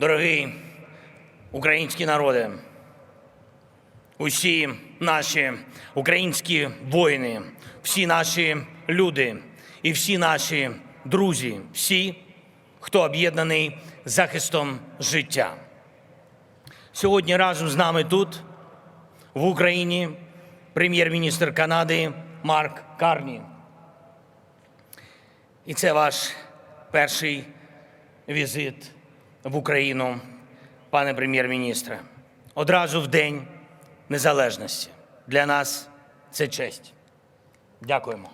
Дорогий український народи, усі наші українські воїни, всі наші люди і всі наші друзі, всі, хто об'єднаний захистом життя. Сьогодні разом з нами тут, в Україні, прем'єр-міністр Канади Марк Карні. І це ваш перший візит в Україну, пане прем'єр-міністре. Одразу в День Незалежності. Для нас це честь. Дякуємо.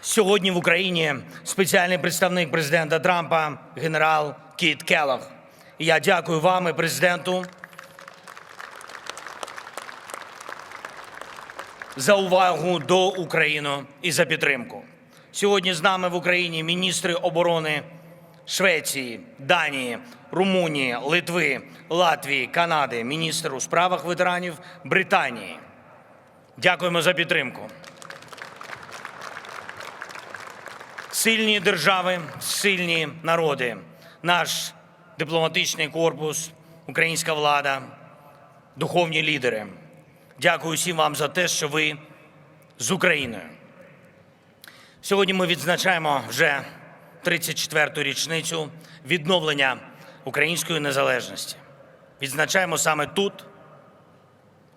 Сьогодні в Україні спеціальний представник президента Трампа, генерал Кіт Келлог. Я дякую вам і президенту за увагу до України і за підтримку. Сьогодні з нами в Україні міністри оборони Швеції, Данії, Румунії, Литви, Латвії, Канади, міністр у справах ветеранів Британії. Дякуємо за підтримку. Сильні держави, сильні народи, наш дипломатичний корпус, українська влада, духовні лідери. Дякую всім вам за те, що ви з Україною. Сьогодні ми відзначаємо вже 34-ту річницю відновлення української незалежності. Відзначаємо саме тут,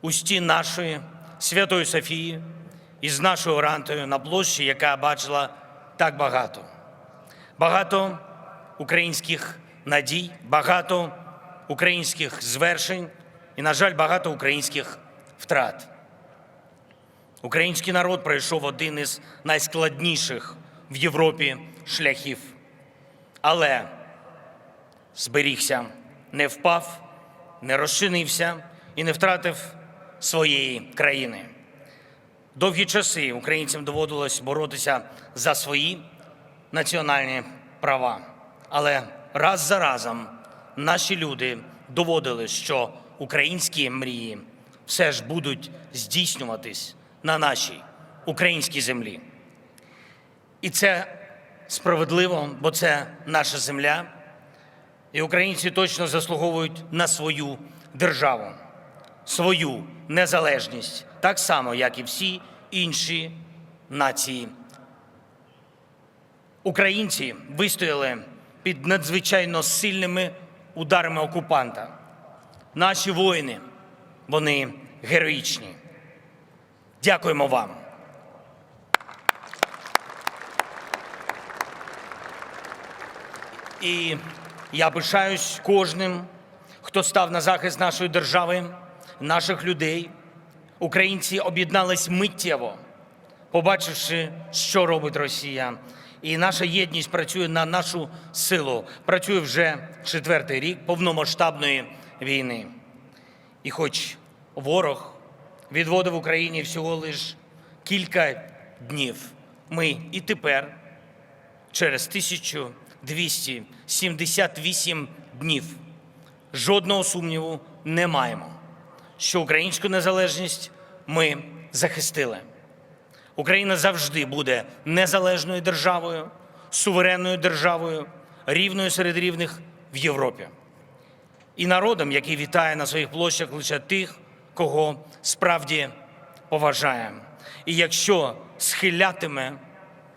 у стін нашої Святої Софії із нашою рантою на площі, яка бачила так багато. Багато українських надій, багато українських звершень і, на жаль, багато українських втрат. Український народ пройшов один із найскладніших в Європі шляхів, але зберігся, не впав, не розчинився і не втратив своєї країни. Довгі часи українцям доводилось боротися за свої національні права. Але раз за разом наші люди доводили, що українські мрії все ж будуть здійснюватись на нашій українській землі. І це справедливо, бо це наша земля, і українці точно заслуговують на свою державу, свою незалежність, так само, як і всі інші нації. Українці вистояли під надзвичайно сильними ударами окупанта. Наші воїни, вони героїчні. Дякуємо вам. І я пишаюсь кожним, хто став на захист нашої держави, наших людей. Українці об'єднались миттєво, побачивши, що робить Росія. І наша єдність працює на нашу силу. Працює вже четвертий рік повномасштабної війни. І хоч ворог відводив Україні всього лиш кілька днів, ми і тепер, через 1278 днів, жодного сумніву не маємо, що українську незалежність ми захистили. Україна завжди буде незалежною державою, суверенною державою, рівною серед рівних в Європі. І народом, який вітає на своїх площах лише тих, кого справді поважає. І якщо схилятиме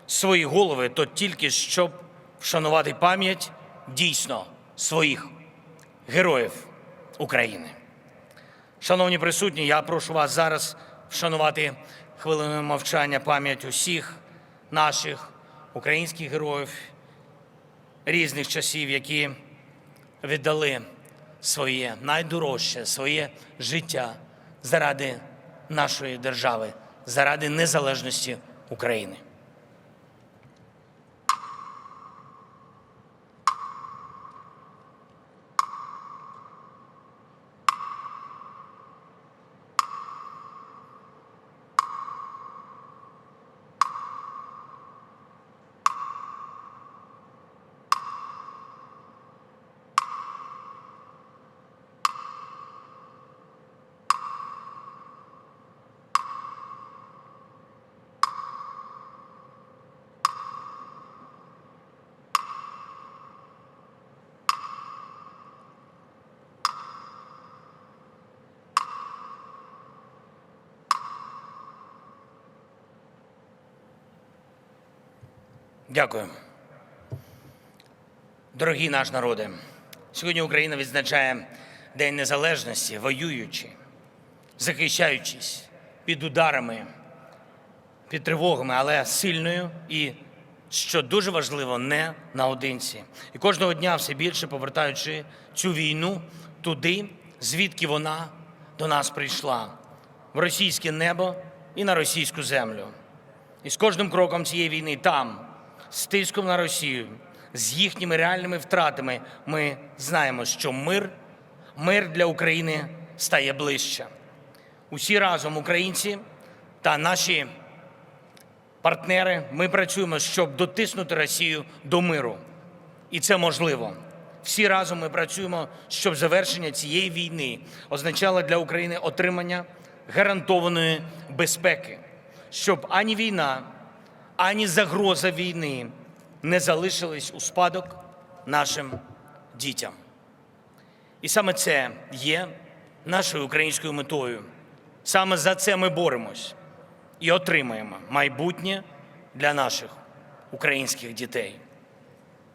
свої голови, то тільки щоб вшанувати пам'ять дійсно своїх героїв України. Шановні присутні, я прошу вас зараз вшанувати хвилиною мовчання пам'ять усіх наших українських героїв різних часів, які віддали своє найдорожче, своє життя заради нашої держави, заради незалежності України. Дякую. Дорогі наш народи, сьогодні Україна відзначає День Незалежності, воюючи, захищаючись під ударами, під тривогами, але сильною і, що дуже важливо, не наодинці. І кожного дня все більше повертаючи цю війну туди, звідки вона до нас прийшла, в російське небо і на російську землю. І з кожним кроком цієї війни там, з тиском на Росію, з їхніми реальними втратами, ми знаємо, що мир, мир для України стає ближче. Усі разом, українці та наші партнери, ми працюємо, щоб дотиснути Росію до миру. І це можливо. Всі разом ми працюємо, щоб завершення цієї війни означало для України отримання гарантованої безпеки, щоб ані війна, ані загроза війни не залишились у спадок нашим дітям. І саме це є нашою українською метою. Саме за це ми боремось і отримаємо майбутнє для наших українських дітей.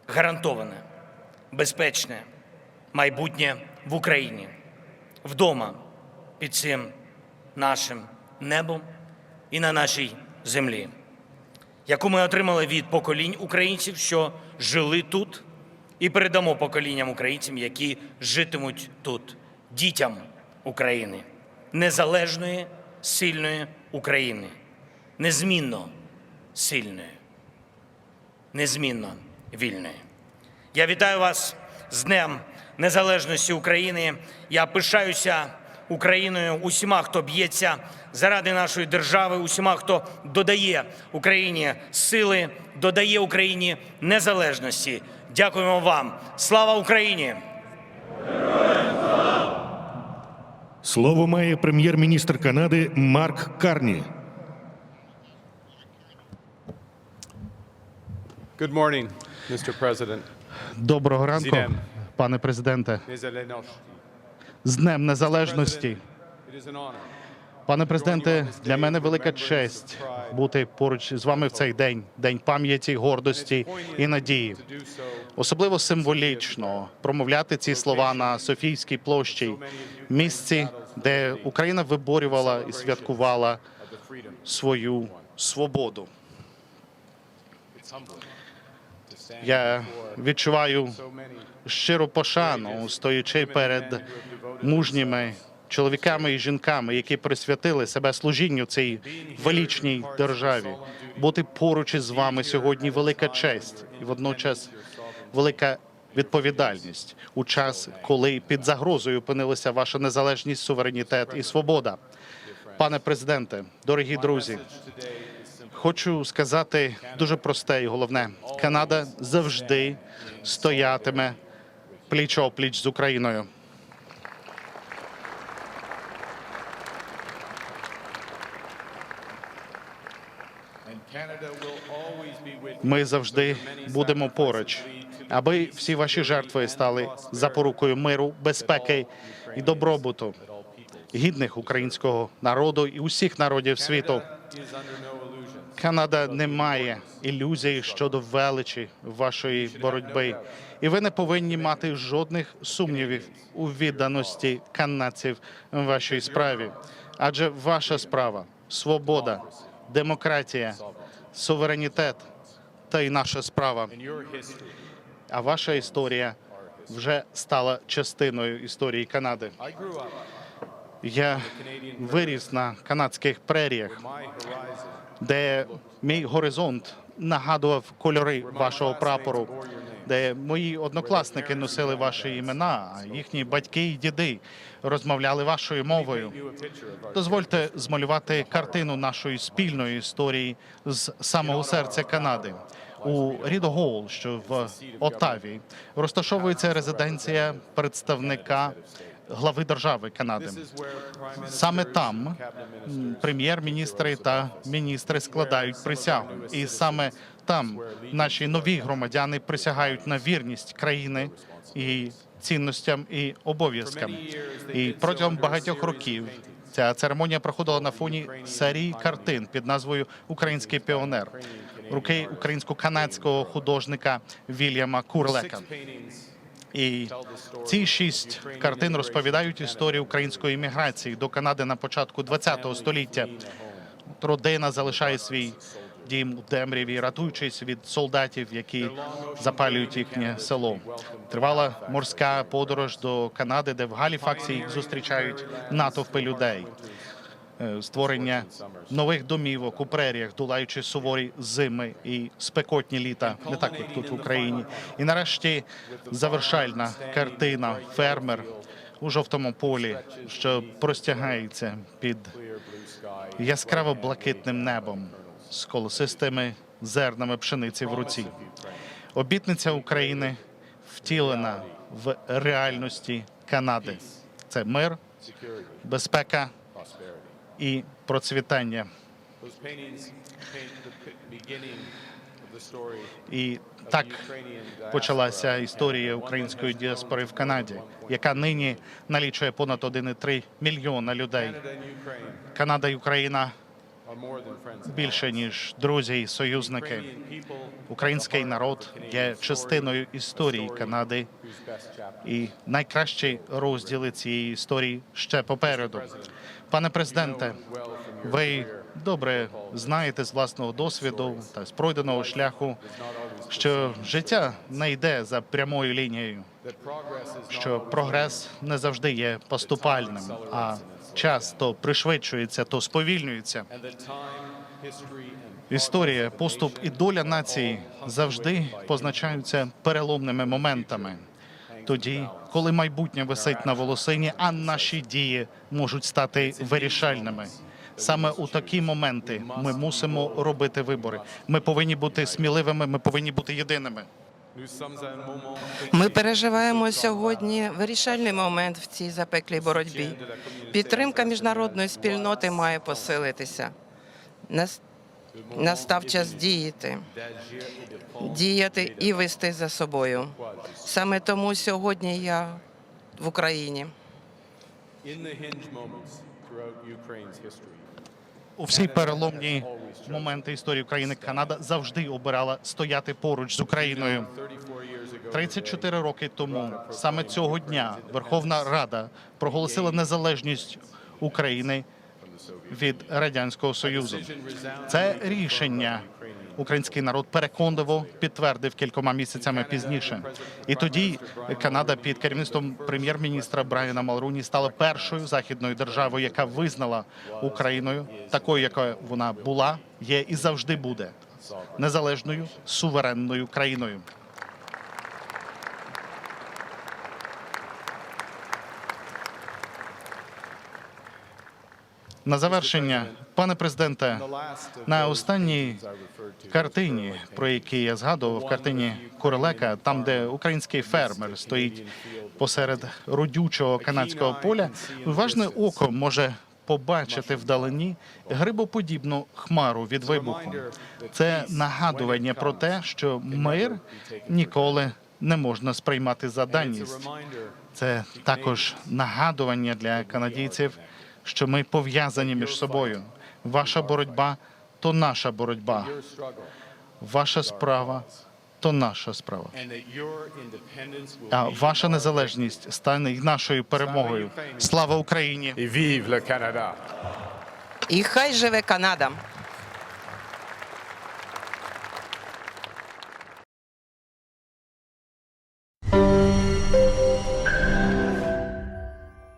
Гарантоване, безпечне майбутнє в Україні, вдома під цим нашим небом і на нашій землі, яку ми отримали від поколінь українців, що жили тут, і передамо поколінням українцям, які житимуть тут, дітям України, незалежної, сильної України, незмінно сильної, незмінно вільної. Я вітаю вас з Днем Незалежності України. Я пишаюся Україною, усіма, хто б'ється заради нашої держави, усіма, хто додає Україні сили, додає Україні незалежності. Дякуємо вам. Слава Україні! Слово має прем'єр-міністр Канади Марк Карні. Good morning, Mr. President. Доброго ранку, пане президенте. З Днем Незалежності. Пане президенте, для мене велика честь бути поруч з вами в цей день, день пам'яті, гордості і надії. Особливо символічно промовляти ці слова на Софійській площі, місці, де Україна виборювала і святкувала свою свободу. Я відчуваю щиру пошану, стоячи перед мужніми чоловіками і жінками, які присвятили себе служінню цій величній державі. Бути поруч із вами сьогодні велика честь і водночас велика відповідальність у час, коли під загрозою опинилися ваша незалежність, суверенітет і свобода. Пане президенте, дорогі друзі, хочу сказати дуже просте і головне: Канада завжди стоятиме пліч опліч з Україною. Ми завжди будемо поруч, аби всі ваші жертви стали запорукою миру, безпеки і добробуту, гідних українського народу і усіх народів світу. Канада не має ілюзій щодо величі вашої боротьби, і ви не повинні мати жодних сумнівів у відданості канадців вашій справі. Адже ваша справа свобода, демократія, суверенітет та й наша справа. А ваша історія вже стала частиною історії Канади. Я виріс на канадських преріях. Де мій горизонт нагадував кольори вашого прапору, де мої однокласники носили ваші імена, а їхні батьки і діди розмовляли вашою мовою. Дозвольте змалювати картину нашої спільної історії з самого серця Канади. У Рідогол, що в Оттаві, розташовується резиденція представника глави держави Канади. Саме там прем'єр-міністри та міністри складають присягу, і саме там наші нові громадяни присягають на вірність країни і цінностям і обов'язкам. І протягом багатьох років ця церемонія проходила на фоні серії картин під назвою Український піонер. руки українсько-канадського художника Вільяма Курлека. І ці шість картин розповідають історію української імміграції до Канади на початку ХХ століття. Родина залишає свій дім у темряві, рятуючись від солдатів, які запалюють їхнє село. Тривала морська подорож до Канади, де в Галіфаксі їх зустрічають натовпи людей. Е, Створення нових домівок у преріях, долаючи суворі зими і спекотні літа, не так як тут в Україні. І нарешті завершальна картина Фермер у жовтому полі, що простягається під яскраво блакитним небом з колосистими зернами пшениці в руці. Обітниця України втілена в реальності Канади. Це мир, безпека і процвітання. І так почалася історія української діаспори в Канаді, яка нині налічує понад 1,3 мільйона людей. Канада і Україна більше ніж друзі і союзники. Український народ є частиною історії Канади, і найкращі розділи цієї історії ще попереду. Пане президенте, ви добре знаєте з власного досвіду та з пройденого шляху, що життя не йде за прямою лінією, що прогрес не завжди є поступальним, а час то пришвидшується, то сповільнюється. Історія, поступ і доля нації завжди позначаються переломними моментами. Тоді, коли майбутнє висить на волосині, а наші дії можуть стати вирішальними. Саме у такі моменти ми мусимо робити вибори. Ми повинні бути сміливими, ми повинні бути єдиними. Ми переживаємо сьогодні вирішальний момент в цій запеклій боротьбі. Підтримка міжнародної спільноти має посилитися. Настав час діяти, діяти і вести за собою. Саме тому сьогодні я в Україні. У всі переломні моменти історії України Канада завжди обирала стояти поруч з Україною. 34 years ago, 34 роки тому, саме цього дня, Верховна Рада проголосила незалежність України від радянського союзу. Це рішення український народ переконливо підтвердив кількома місяцями пізніше. І тоді Канада під керівництвом прем'єр-міністра Брайана Малруні стала першою західною державою, яка визнала Україною такою, якою вона була, є і завжди буде незалежною суверенною країною. На завершення, пане президенте, на останній картині, про які я згадував, картині Курилека, там, де український фермер стоїть посеред родючого канадського поля, уважне око може побачити вдалині грибоподібну хмару від вибуху. Це нагадування про те, що мир ніколи не можна сприймати за даність. Це також нагадування для канадійців, що ми пов'язані між собою. Ваша боротьба то наша боротьба. Ваша справа то наша справа. А ваша незалежність стане й нашою перемогою. Слава Україні! Vive le І хай живе Канада!